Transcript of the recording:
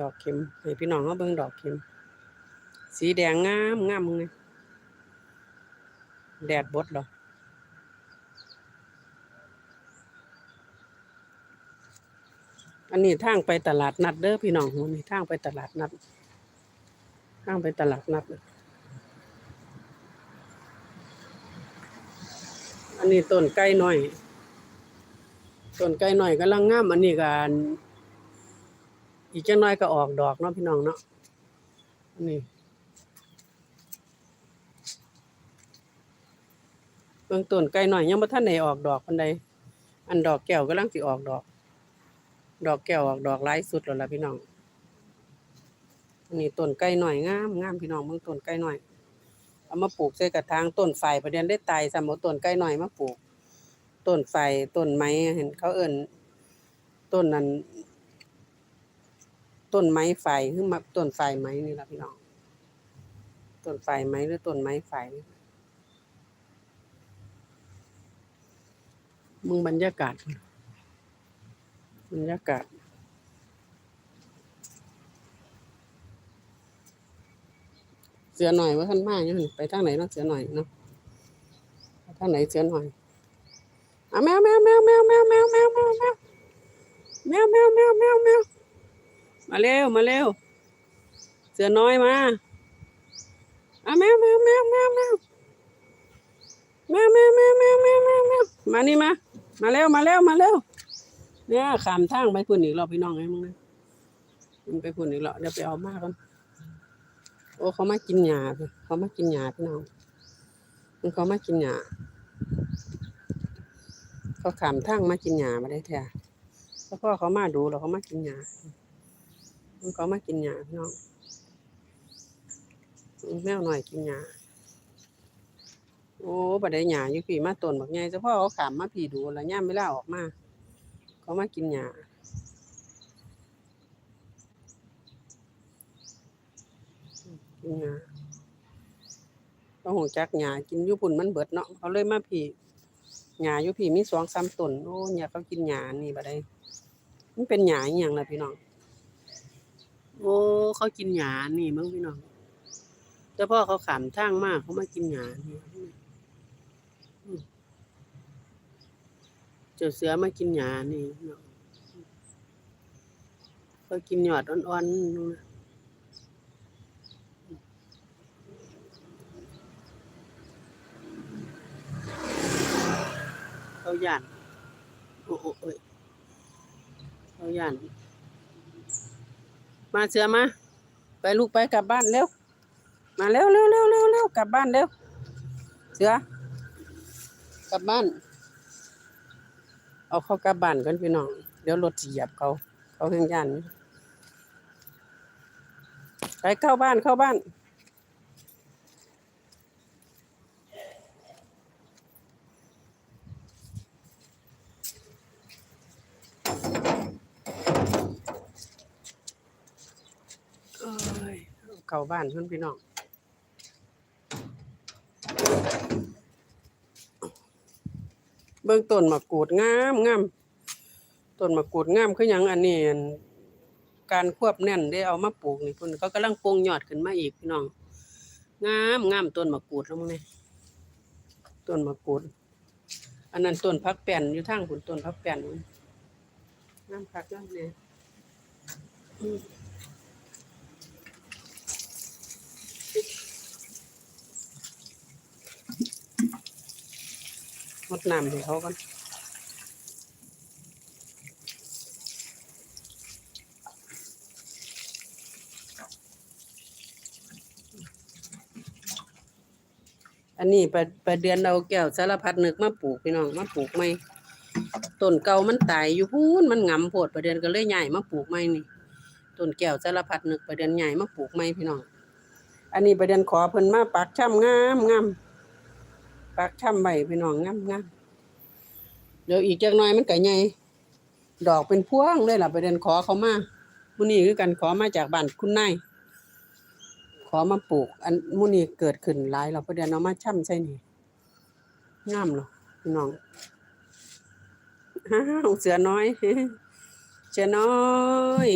ดอกเข็มให้พี่น้องเขาเบิ่งดอกเข็ม สีแดงงามงามมึงเลยแดดบดหรออันนี้ทางไปตลาดนัดเด้อพี่น้องนี่ทางไปตลาดนัดทางไปตลาดนัด อันนี้ต้นไก่น้อยต้นไก่น้อยกำลังงามอันนี้กัน อีกจังน้อยก็ออกดอกเนาะพี่น้องเนาะนนี้เบื้องต้นไก่น้อยยังบ่ทันได้ออกดอกปานใดอันดอกแก้วกำลังสิออกดอก ดอกแก้วออกดอกหลายสุดแล้วล่ะพี่น้องนนี้ต้นไก่น้อยงามงามพี่น้องเบิ่งต้นไก่น้อยเอามาปลูกใส่กระถางต้นไฟประเด็นได้ตายสำหรับต้นไก่น้อยมาปลูกต้นไฟต้นไม้เห็นเขาเอิ้นต้นนั้น ต้นไม้ไฟคือมาต้นไฟไม้นี่ละพี่น้องต้นไฟไม้หรือต้นไม้ไฟมึงบรรยากาศบรรยากาศเสือหน่อยว่าท่านมาอยู่หั่นไปทางไหนเนาะเสือหน่อยเนาะทางไหนเสือหน่อยอะแมวแมวแมวแมวแมวแมวแมวแมวแมวแมวแมวแมวแมว มาเร็ว มาเร็ว เสือน้อยมาอะแมวแมวแมวแมวแมวแมวแมวแมวแมวแมวแมวแมวมานี่มา มาเร็ว มาเร็ว มาเร็ว เนี่ยขามทางไปพุ่นอีกรอบพี่น้องไงมึงนะมันไปพุ่นอีกรอบเดี๋ยวไปเอามากันโอ้เขามากินหญ้าเขามากินหญ้าพี่น้องมันเขามากินหญ้าเขาขามทางมากินหญ้ามาได้แท้แล้วพ่อเขามาดูแล้วเขามากินหญ้า มันเขามากินหญ้าพี่น้องแมวหน่อยกินหญ้าโอ้บัดได้หญ้าอยู่พี่มาต้นบักใหญ่เฉพาะเขาขามมาพี่ดูแล้วย่ามเวลาออกมาเขามากินหญ้ากินหญ้าเขาหูจักหญ้ากินอยู่พุ่นมันเบิดเนาะเขาเลยมาพี่หญ้าอยู่พี่มีสองสามต้นโอ้เนี่ยเขากินหญ้านี่บัดได้มันเป็นหญ้าอย่างล่ะพี่น้อง โอ้ เขากินหญ้านี่เบิ่งพี่น้องแต่พ่อเขาขามทางมากเขามากินหญ้านี่เจ้าเสือมากินหญ้านี่พี่น้องเขากินหยอดอ่อนๆนู่นเขาหยานโอ้โอ้เอ้ยเขาหยาน มาเสือมา ไปลูกไปกลับบ้านเร็ว มาเร็วเร็วเร็วเร็วเร็วกลับบ้านเร็ว เสือกลับบ้าน เอาเขากลับบ้านกันพี่น้อง เดี๋ยวรถสิเหยียบเขา เขาแห่งยันไปเข้าบ้านเข้าบ้าน เอ้ย เข้าบ้านเพื่อนพี่น้องเบื้องต้นมะกรูดงามงามต้นมะกรูดงามคือหยังอันนี้การควบแน่นได้เอามาปลูกนี่เพิ่นเขากำลังปงยอดขึ้นมาอีกพี่น้องงามงามต้นมะกรูดแล้วมึงนี่ต้นมะกรูด อันนั้นต้นพักแป้นอยู่ทางพุ่นต้นพักแป้นนู่นงามคักงามเนี่ยอืม ง ดน้ำให้เขาก่อนอันนี้ไปไปเดือนเอาแก้วสารพัดนึกมาปลูกพี่น้องมาปลูกใหม่ต้นเก่ามันตายอยู่พูนมันหงำโพดประเดือนก็เลยใหญ่มาปลูกใหม่นี่ต้นแก้วสารพัดนึกประเดือนใหญ่มาปลูกใหม่พี่น้องอันนี้ประเดือนขอเพิ่นมาปักช่ำงามงาม ปักช่ำใบพี่น้องงามงามเดี๋ยวอีกจักหน่อยมันก็ใหญ่ดอกเป็นพวงเลยล่ะไปเดินขอเขามามื้อนี้คือกันขอมาจากบ้านคุณนายขอมาปลูก อันมื้อนี้เกิดขึ้นหลายเราไปเดินเอามาช่ำใส่นี่งามเนาะพี่น้องฮ่าเสือน้อย เสือน้อย